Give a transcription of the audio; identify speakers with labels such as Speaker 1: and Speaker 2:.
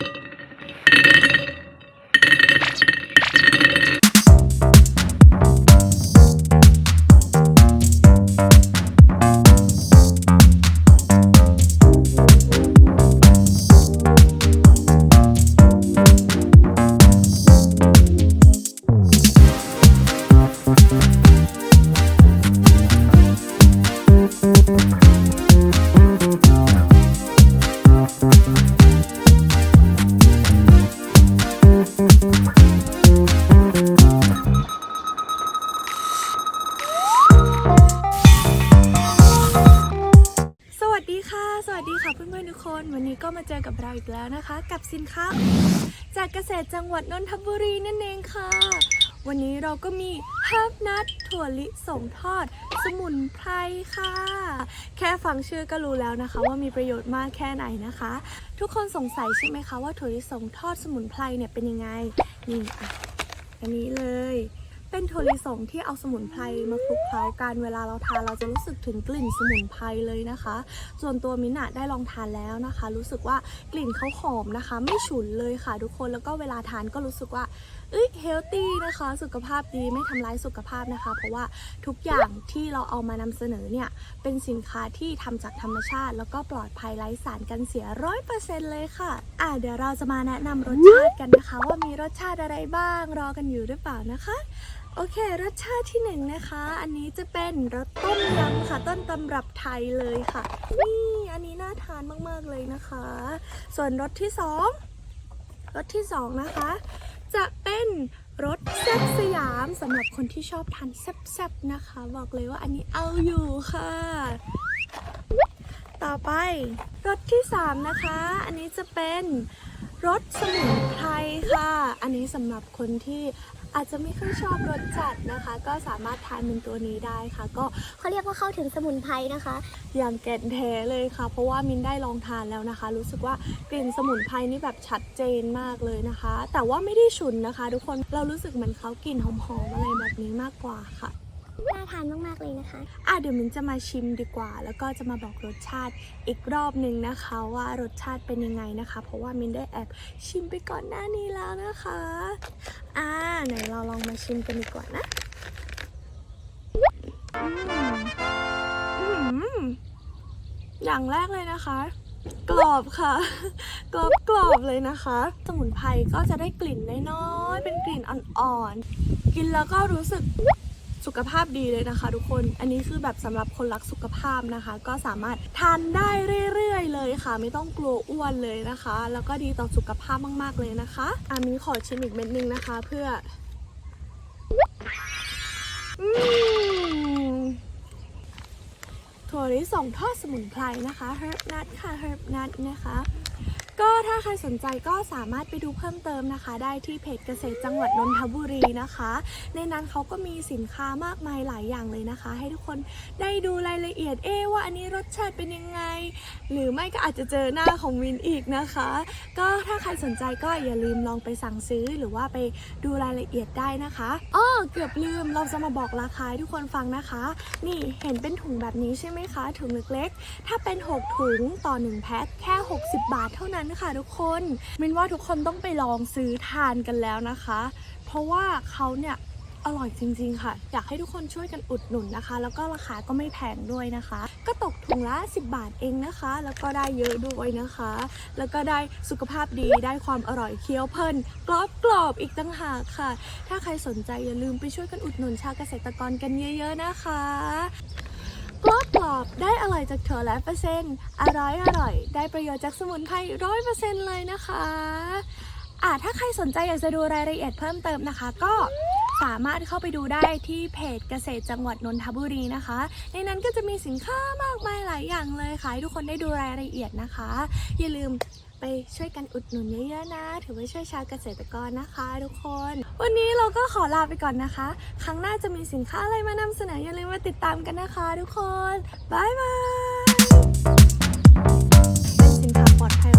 Speaker 1: Thank you. สวัสดีค่ะเพื่อนๆทุกคน วันนี้ก็มาเจอกับเราอีกแล้วนะคะ กับสินค้า จากเกษตรจังหวัดนนทบุรีนั่นเองค่ะ วันนี้เราก็มีเฮิร์บนัทถั่วลิสงทอด สมุนไพรค่ะ แค่ฟังชื่อก็รู้แล้วนะคะ ว่ามีประโยชน์มากแค่ไหนนะคะ ทุกคนสงสัยใช่ไหมคะว่าถั่วลิสงทอดสมุนไพรเนี่ยเป็นยังไงนี่อะอันนี้เลย เป็นถั่วลิสงที่เอาสมุนไพรมาคลุกเคล้ากันเวลาเราทานเราจะรู้สึกถึงกลิ่นสมุนไพรเลยนะคะ ส่วนตัวมิ้นท์อะได้ลองทานแล้วนะคะ รู้สึกว่ากลิ่นเขาหอมนะคะ ไม่ฉุนเลยค่ะ ทุกคนแล้วก็เวลาทานก็รู้สึกว่าเอ้ยเฮลตี้นะคะ สุขภาพดีไม่ทำร้ายสุขภาพนะคะ เพราะว่าทุกอย่างที่เราเอามานำเสนอเนี่ย เป็นสินค้าที่ทำจากธรรมชาติ แล้วก็ปลอดภัยไร้สารกันเสียร้อยเปอร์เซ็นต์เลยค่ะ อะเดี๋ยวเราจะมาแนะนำรสชาติกันนะคะ ว่ามีรสชาติอะไรบ้างรอกันอยู่หรือเปล่านะคะ โอเค รสชาติที่หนึ่งนะคะ อันนี้จะเป็นรสต้มยำค่ะ ต้นตำรับไทยเลยค่ะ นี่อันนี้น่าทานมากๆเลยนะคะ ส่วนรสที่สองรสที่สองนะคะ จะเป็นรสแซ่บสยามสำหรับคนที่ชอบทานแซ่บๆนะคะ บอกเลยว่าอันนี้เอาอยู่ค่ะ ต่อไปรสที่สามนะคะ อันนี้จะเป็น รสสมุนไพรค่ะ อันนี้สำหรับคนที่อาจจะไม่ค่อยชอบรสจัดนะคะ ก็สามารถทานเป็นตัวนี้ได้ค่ะ ก็
Speaker 2: เขาเรียกว่าเข้าถึงสมุนไพรนะคะ
Speaker 1: อย่างแก่นแท้เลยค่ะ เพราะว่ามินได้ลองทานแล้วนะคะ รู้สึกว่ากลิ่นสมุนไพรนี่แบบชัดเจนมากเลยนะคะ แต่ว่าไม่ได้ฉุนนะคะ ทุกคนเรารู้สึกเหมือนเขากลิ่นหอมๆอะไรแบบนี้มากกว่าค่ะ
Speaker 2: น่าทานมากๆเลยนะคะ
Speaker 1: อะเดี๋ยวมินจะมาชิมดีกว่า แล้วก็จะมาบอกรสชาติอีกรอบหนึ่งนะคะ ว่ารสชาติเป็นยังไงนะคะ เพราะว่ามินได้แอบชิมไปก่อนหน้านี้แล้วนะคะ อ่าไหนเราลองมาชิมกันดีกว่านะอย่างแรกเลยนะคะ กรอบค่ะ กรอบกรอบๆเลยนะคะ สมุนไพรก็จะได้กลิ่นน้อยๆเป็นกลิ่นอ่อนๆกินแล้วก็รู้สึก สุขภาพดีเลยนะคะ ทุกคน อันนี้คือแบบสำหรับคนรักสุขภาพนะคะ ก็สามารถทานได้เรื่อยๆ เลยค่ะ ไม่ต้องกลัวอ้วนเลยนะคะ แล้วก็ดีต่อสุขภาพมากๆเลยนะคะอามินขอชิมอีกเม็ดนึงนะคะ เพื่อถั่วลิสงทอดสมุนไพรนะคะ herb nut ค่ะ herb nut นะคะ ก็ถ้าใครสนใจก็สามารถไปดูเพิ่มเติมนะคะ ได้ที่เพจเกษตรจังหวัดนนทบุรีนะคะ ในนั้นเขาก็มีสินค้ามากมายหลายอย่างเลยนะคะ ให้ทุกคนได้ดูรายละเอียดเอ๊ว่าอันนี้รสชาติเป็นยังไง หรือไม่ก็อาจจะเจอหน้าของวินอีกนะคะ ก็ถ้าใครสนใจก็อย่าลืมลองไปสั่งซื้อหรือว่าไปดูรายละเอียดได้นะคะอ้อเกือบลืมเราจะมาบอกราคาให้ทุกคนฟังนะคะ นี่เห็นเป็นถุงแบบนี้ใช่ไหมคะถุงเล็กๆถ้าเป็น 6 ถุงต่อ 1 แพ็คแค่ 60 บาทเท่านั้นค่ะทุกคนมินว่าทุกคนต้องไปลองซื้อทานกันแล้วนะคะ เพราะว่าเขาเนี่ยอร่อยจริง ๆ ค่ะ อยากให้ทุกคนช่วยกันอุดหนุนนะคะ แล้วก็ราคาก็ไม่แพงด้วยนะคะ ก็ตกถุงละ 10 บาทเองนะคะ แล้วก็ได้เยอะด้วยนะคะ แล้วก็ได้สุขภาพดีได้ความอร่อยเคี้ยวเพลินกรอบกรอบๆอีกตั้งหากค่ะ ถ้าใครสนใจอย่าลืมไปช่วยกันอุดหนุนชาวเกษตรกรกันเยอะ ๆ นะคะ กรอบกรอบได้อร่อยจากถั่วและเปอร์เซ็นต์อร่อยอร่อยได้ประโยชน์จากสมุนไพรร้อยเปอร์เซ็นต์เลยนะคะอ่าถ้าใครสนใจอยากจะดูรายละเอียดเพิ่มเติมนะคะ ก็สามารถเข้าไปดูได้ที่เพจเกษตรจังหวัดนนทบุรีนะคะ ในนั้นก็จะมีสินค้ามากมายหลายอย่างเลยค่ะให้ทุกคนได้ดูรายละเอียดนะคะ อย่าลืมไปช่วยกันอุดหนุนเยอะๆนะ ถือว่าช่วยชาวเกษตรกรนะคะ ทุกคน วันนี้เราก็ขอลาไปก่อนนะคะ ครั้งหน้าจะมีสินค้าอะไรมานำเสนออย่าลืมมาติดตามกันนะคะทุกคน บ๊ายบาย เป็นสินค้าปลอดภัย